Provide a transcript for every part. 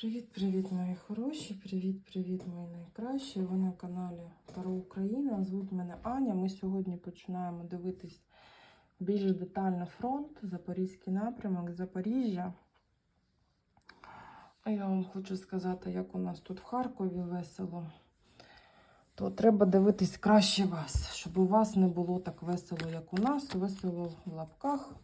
Привіт-привіт, мої хороші! Привіт-привіт, мої найкращі! Ви на каналі Таро Україна. Звуть мене Аня. Ми сьогодні починаємо дивитись більш детально фронт, Запорізький напрямок, Запоріжжя. Я вам хочу сказати, як у нас тут в Харкові весело. То треба дивитись краще вас, щоб у вас не було так весело, як у нас. Весело в лапках.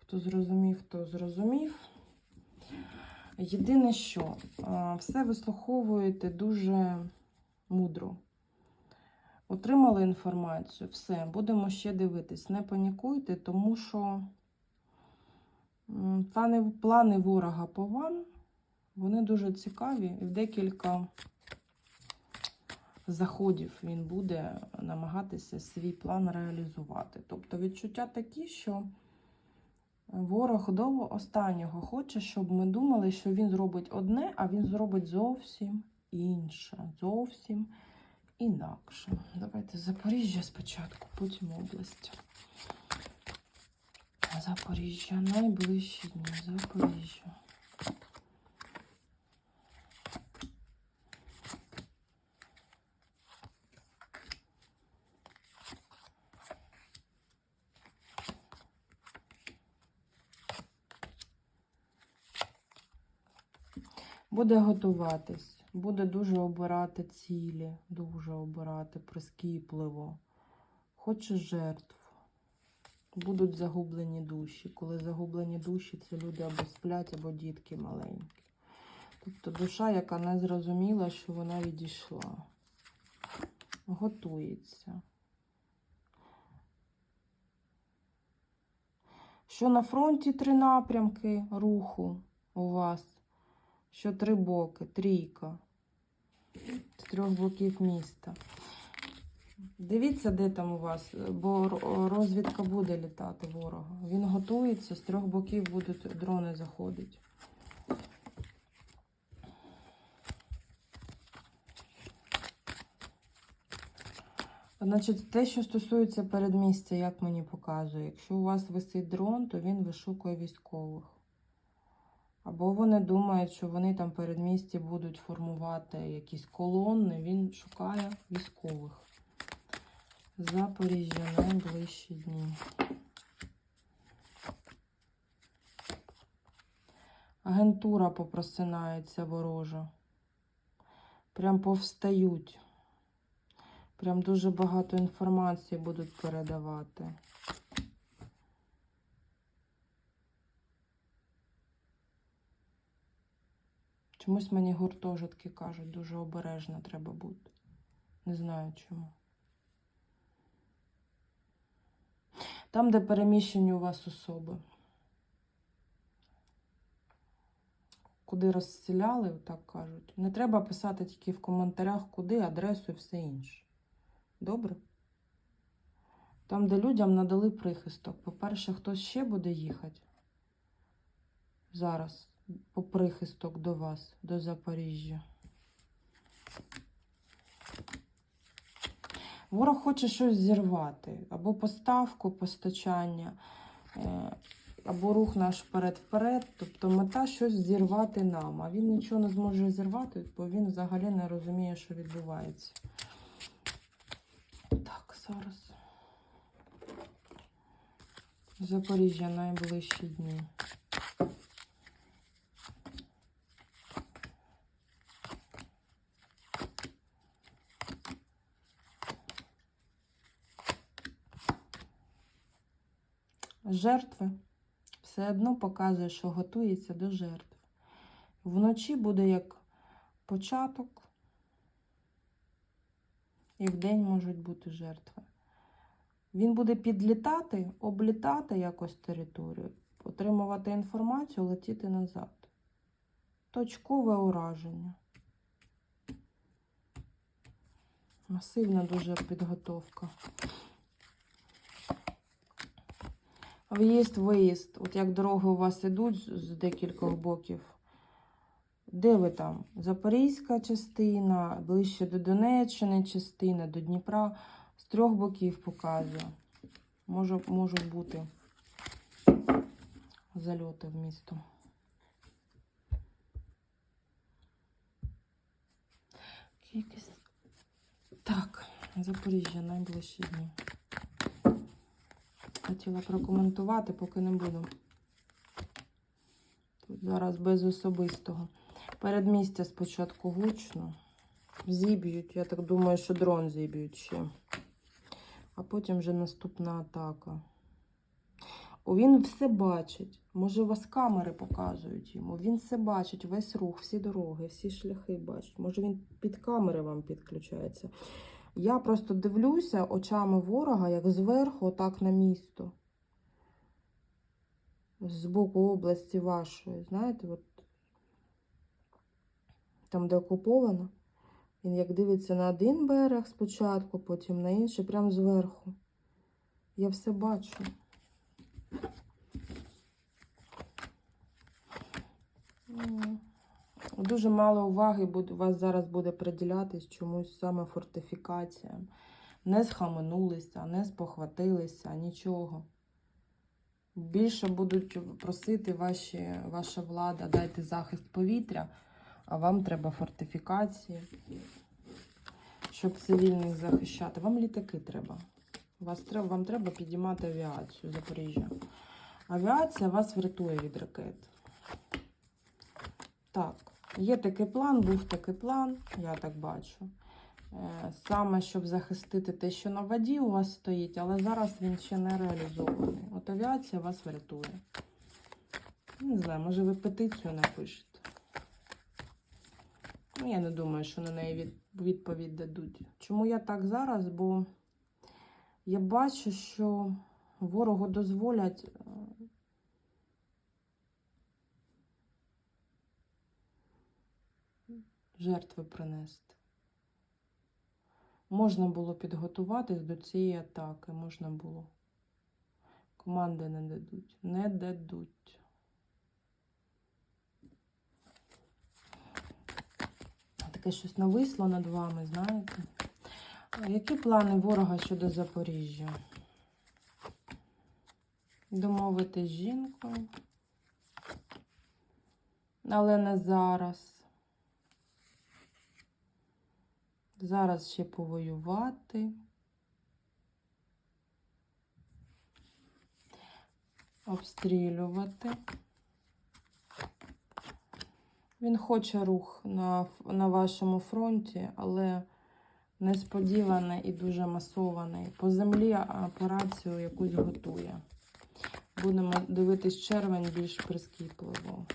Хто зрозумів, хто зрозумів. Єдине, що все вислуховуєте дуже мудро. Отримали інформацію, все, будемо ще дивитись. Не панікуйте, тому що плани, ворога по вам, вони дуже цікаві. І в декілька заходів він буде намагатися свій план реалізувати. Тобто відчуття такі, що Ворог до останнього хоче, щоб ми думали, що він зробить одне, а він зробить зовсім інше, зовсім інакше. Давайте Запоріжжя спочатку, потім область. Запоріжжя, найближчі дні, Запоріжжя. Буде готуватись, буде дуже обирати цілі, дуже обирати прискіпливо. Хоче жертв. Будуть загублені душі. Коли загублені душі, це люди або сплять, або дітки маленькі. Тобто душа, яка не зрозуміла, що вона відійшла. Готується. Що на фронті три напрямки руху у вас? Що три боки, трійка з трьох боків міста. Дивіться, де там у вас, бо розвідка буде літати ворога. Він готується, з трьох боків будуть дрони заходити. Значить, те, що стосується передмістя, як мені показує, якщо у вас висить дрон, то він вишукує військових. Або вони думають, що вони там передмісті будуть формувати якісь колонни. Він шукає військових. Запоріжжя найближчі дні. Агентура попросинається ворожа. Прям повстають. Прям дуже багато інформації будуть передавати. Чомусь мені гуртожитки кажуть, дуже обережно треба бути. Не знаю чому. Там, де переміщені у вас особи. Куди розселяли, так кажуть. Не треба писати тільки в коментарях, куди, адресу і все інше. Добре? Там, де людям надали прихисток. По-перше, хтось ще буде їхати зараз по прихисток до вас, до Запоріжжя. Ворог хоче щось зірвати, або поставку, постачання, е, або рух наш вперед-вперед. Тобто мета щось зірвати нам. А він нічого не зможе зірвати, бо він взагалі не розуміє, що відбувається. Так, зараз. Запоріжжя найближчі дні. Жертви все одно показує, що готується до жертв. Вночі буде як початок, і вдень можуть бути жертви. Він буде підлітати, облітати якось територію, отримувати інформацію, летіти назад. Точкове ураження. Масивна дуже підготовка. В'їзд, виїзд. От як дороги у вас ідуть з декількох боків. Де ви там? Запорізька частина, ближче до Донеччини частина, до Дніпра. З трьох боків показує. Може, можуть бути зальоти в місто. Якийсь... Так, Запоріжжя найближчі дні. Хотіла прокоментувати, поки не буду. Тут зараз без особистого. Передмістя спочатку гучно. Зіб'ють. Я так думаю, що дрон зіб'ють ще. А потім вже наступна атака. О, він все бачить. Може, у вас камери показують йому. Він все бачить, весь рух, всі дороги, всі шляхи бачить. Може, він під камери вам підключається. Я просто дивлюся очами ворога, як зверху, отак на місто. З боку області вашої. Знаєте, от там, де окуповано. Він як дивиться на один берег спочатку, потім на інший, прямо зверху. Я все бачу. М. Дуже мало уваги буде, вас зараз буде приділятись чомусь саме фортифікаціям. Не схаменулися, не спохватилися, нічого. Більше будуть просити ваші, ваша влада, дайте захист повітря, а вам треба фортифікації, щоб цивільних захищати. Вам літаки треба. Вас треба вам треба підіймати авіацію Запоріжжя. Авіація вас врятує від ракет. Так, є такий план, був такий план, я так бачу. Е, Саме щоб захистити те, що на воді у вас стоїть, але зараз він ще не реалізований. От авіація вас врятує. Не знаю, може ви петицію напишете. Ну, я не думаю, що на неї відповідь дадуть. Чому я так зараз? Бо я бачу, що ворогу дозволять жертви принести. Можна було підготуватись до цієї атаки, можна було. Команди не дадуть. Не дадуть. Таке щось нависло над вами, знаєте? Які плани ворога щодо Запоріжжя? Домовитись з жінкою. Але не зараз. Зараз ще повоювати. Обстрілювати. Він хоче рух на, на вашому фронті, але несподіваний і дуже масований. По землі операцію якусь готує. Будемо дивитись червень більш прискіпливо.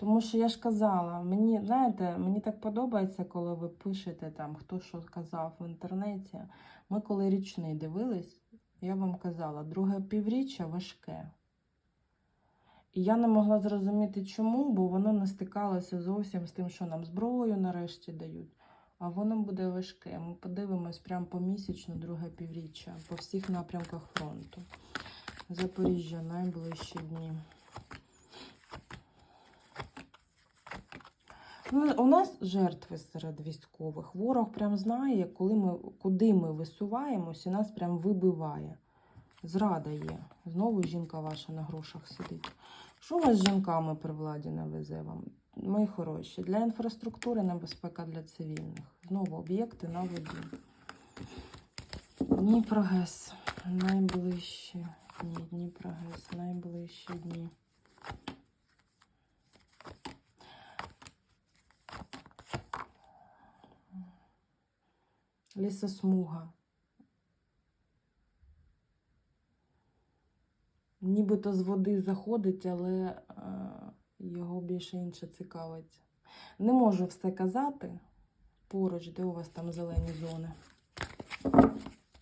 Тому що я ж казала, мені, знаєте, мені так подобається, коли ви пишете там, хто що казав в інтернеті. Ми коли річний дивились, я вам казала, друге півріччя важке. І я не могла зрозуміти, чому, бо воно не стикалося зовсім з тим, що нам зброю нарешті дають. А воно буде важке. Ми подивимось прямо помісячно друге півріччя по всіх напрямках фронту. Запоріжжя найближчі дні. У нас жертви серед військових. Ворог прям знає, коли ми, куди ми висуваємось, і нас прям вибиває. Зрада є. Знову жінка ваша на грошах сидить. Що у вас з жінками при владі не везе вам? Мої хороші. Для інфраструктури небезпека для цивільних. Знову об'єкти на воді. Дніпрогес. Найближчі дні. Дніпрогес. Найближчі дні. Лісосмуга. Нібито з води заходить, але е, його більше інше цікавить. Не можу все казати поруч, де у вас там зелені зони.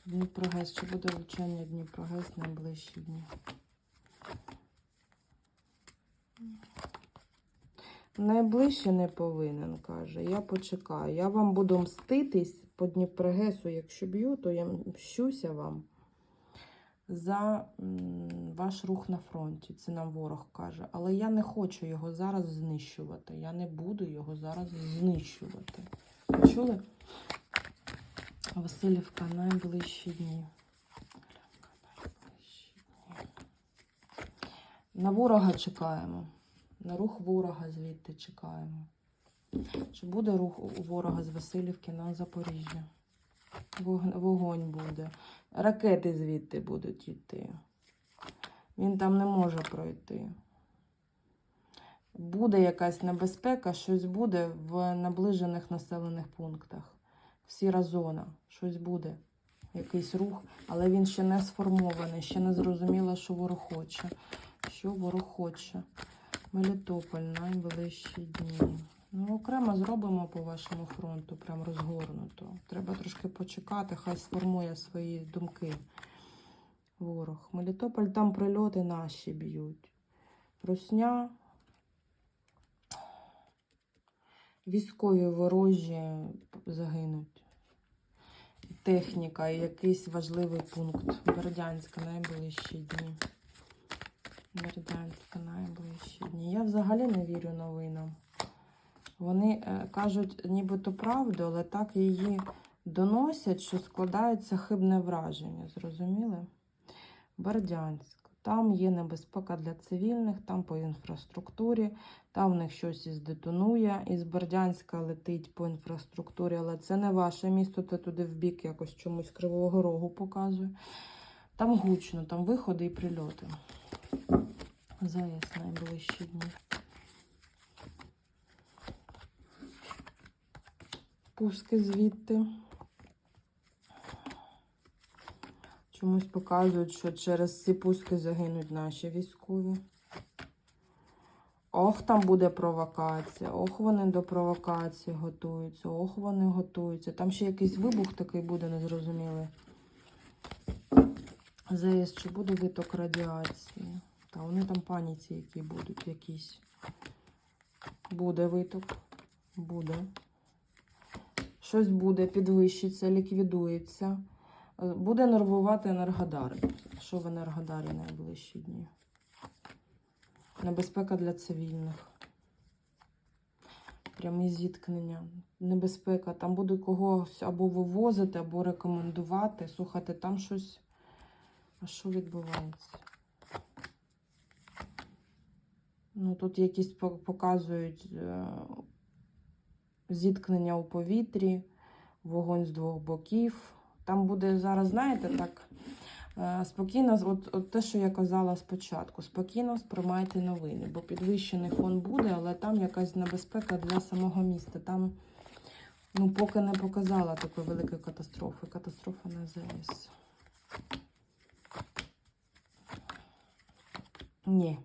Дніпрогес, чи буде влучання Дніпрогес найближчі дні. Найближче не повинен, каже. Я почекаю. Я вам буду мститись по Дніпрогесу. Якщо б'ю, то я мщуся вам за ваш рух на фронті. Це нам ворог каже. Але я не хочу його зараз знищувати. Я не буду його зараз знищувати. Почули? Васильівка. Найближчі дні. На ворога чекаємо. На рух ворога звідти чекаємо. Чи буде рух у ворога з Васильівки на Запоріжжя? Вогонь буде. Ракети звідти будуть йти. Він там не може пройти. Буде якась небезпека, щось буде в наближених населених пунктах. Сіра зона, щось буде, якийсь рух, але він ще не сформований, ще не зрозуміло, що ворог хоче. Що ворог хоче. Мелітополь, найближчі дні. Ну, окремо зробимо по вашому фронту, прям розгорнуто. Треба трошки почекати, хай сформує свої думки. Ворог. Мелітополь там прильоти наші б'ють. Русня. Військові ворожі загинуть. Техніка і якийсь важливий пункт. Бердянська найближчі дні. Бердянська найближчі дні. Я взагалі не вірю новинам. Вони е, кажуть нібито правду, але так її доносять, що складається хибне враження. Зрозуміли? Бердянськ. Там є небезпека для цивільних, там по інфраструктурі, там в них щось із детонує. Із Бердянська летить по інфраструктурі, але це не ваше місто, це туди в бік якось чомусь Кривого Рогу показує. Там гучно, там виходи і прильоти. ЗАЕС найближчі дні. Пуски звідти. Чомусь показують, що через ці пуски загинуть наші військові. Ох, там буде провокація. Ох, вони до провокації готуються. Ох, вони готуються. Там ще якийсь вибух такий буде незрозумілий. ЗАЕС, чи буде виток радіації? Та вони там паніці, які будуть якісь. Буде виток. Буде. Щось буде, підвищиться, ліквідується. Е, Буде нервувати Енергодар. Що в Енергодарі найближчі дні? Небезпека для цивільних. Прямі зіткнення. Небезпека. Там буде когось або вивозити, або рекомендувати. Слухайте, там щось. А що відбувається? Ну, тут якісь показують е, зіткнення у повітрі, вогонь з двох боків. Там буде зараз, знаєте, так е, спокійно, от, от те, що я казала спочатку, спокійно сприймайте новини, бо підвищений фон буде, але там якась небезпека для самого міста. Там, ну, поки не показала такої великої катастрофи. Катастрофа на ЗАЕС. Ні.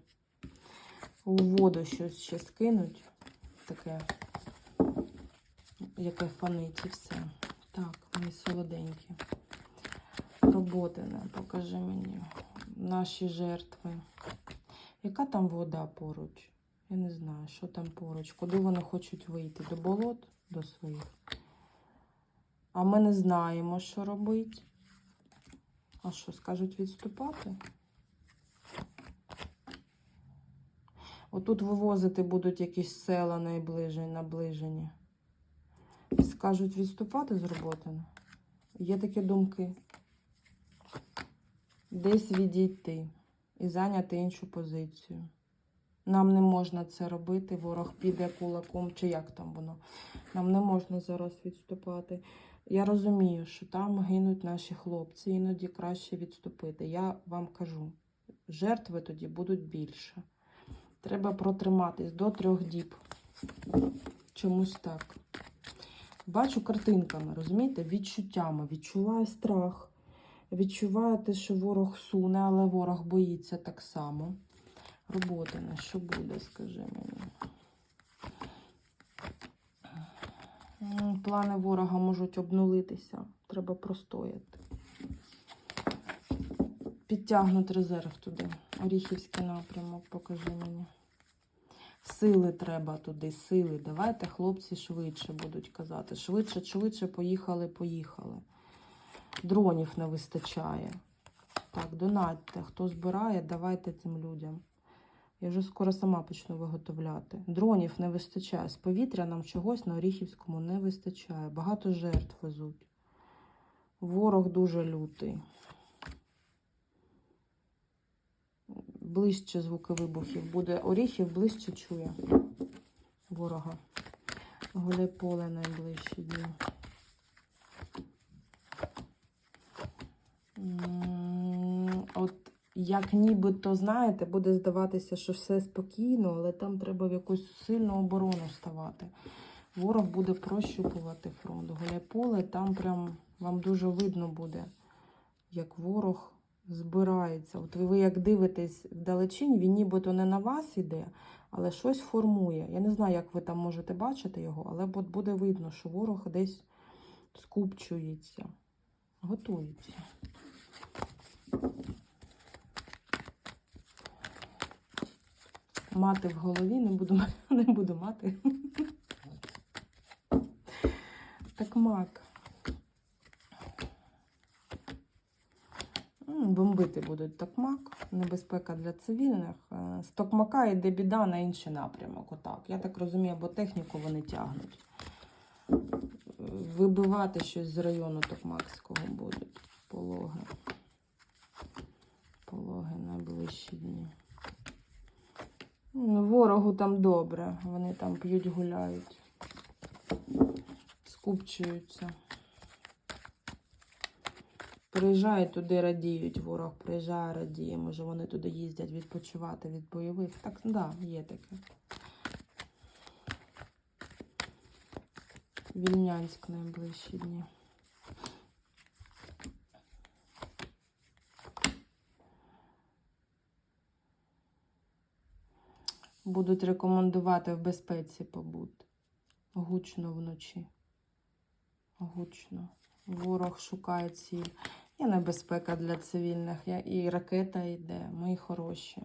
У воду щось ще скинуть. Таке, яке фонить і все. Так, мої солоденькі. Роботи не покажи мені. Наші жертви. Яка там вода поруч? Я не знаю, що там поруч. Куди вони хочуть вийти? До болот, до своїх. А ми не знаємо, що робити. А що, скажуть відступати? Отут вивозити будуть якісь села найближені, наближені. Скажуть відступати з роботи. Є такі думки. Десь відійти і зайняти іншу позицію. Нам не можна це робити, ворог піде кулаком, чи як там воно. Нам не можна зараз відступати. Я розумію, що там гинуть наші хлопці, іноді краще відступити. Я вам кажу, жертви тоді будуть більше. Треба протриматись до трьох діб. Чомусь так. Бачу картинками, розумієте? Відчуттями. Відчуваю страх. Відчуваю те, що ворог суне, але ворог боїться так само. Роботи на що буде, скажи мені. Плани ворога можуть обнулитися. Треба простояти. Підтягнути резерв туди. Оріхівський напрямок, покажи мені. Сили треба туди, сили. Давайте хлопці швидше будуть казати. Швидше, швидше поїхали, поїхали. Дронів не вистачає. Так, донатьте. Хто збирає, давайте цим людям. Я вже скоро сама почну виготовляти. Дронів не вистачає. З повітря нам чогось на Оріхівському не вистачає. Багато жертв везуть. Ворог дуже лютий. Ближче звуки вибухів буде. Оріхів ближче чує ворога. Гуляйполе найближчі дні. От як нібито, знаєте, буде здаватися, що все спокійно, але там треба в якусь сильну оборону ставати. Ворог буде прощупувати фронт. Гуляйполе, там прям вам дуже видно буде, як ворог збирається. От ви, як дивитесь вдалечінь, він нібито не на вас іде, але щось формує. Я не знаю, як ви там можете бачити його, але буде видно, що ворог десь скупчується, готується. Мати в голові не буду, не буду мати. Так мак. Бомбити будуть токмак, небезпека для цивільних. Е, З токмака йде біда на інший напрямок. Отак. Я так розумію, бо техніку вони тягнуть. Вибивати щось з району Токмакського будуть. Пологи. Пологи найближчі дні. Ну, Ворогу там добре. Вони там п'ють, гуляють. Скупчуються. Приїжджають туди, радіють. Ворог приїжджає, радіє. Може, вони туди їздять відпочивати від бойових. Так, да, є таке. Вільнянськ найближчі дні. Будуть рекомендувати в безпеці побути. Гучно вночі. Гучно. Ворог шукає ціль. Є небезпека для цивільних. І ракета йде, мої хороші.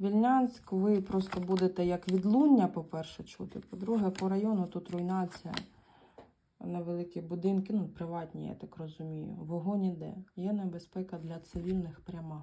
Вільнянськ, ви просто будете як відлуння, по-перше, чути. По-друге, по району тут руйнація. Невеликі будинки, ну, приватні, я так розумію. Вогонь іде. Є небезпека для цивільних пряма.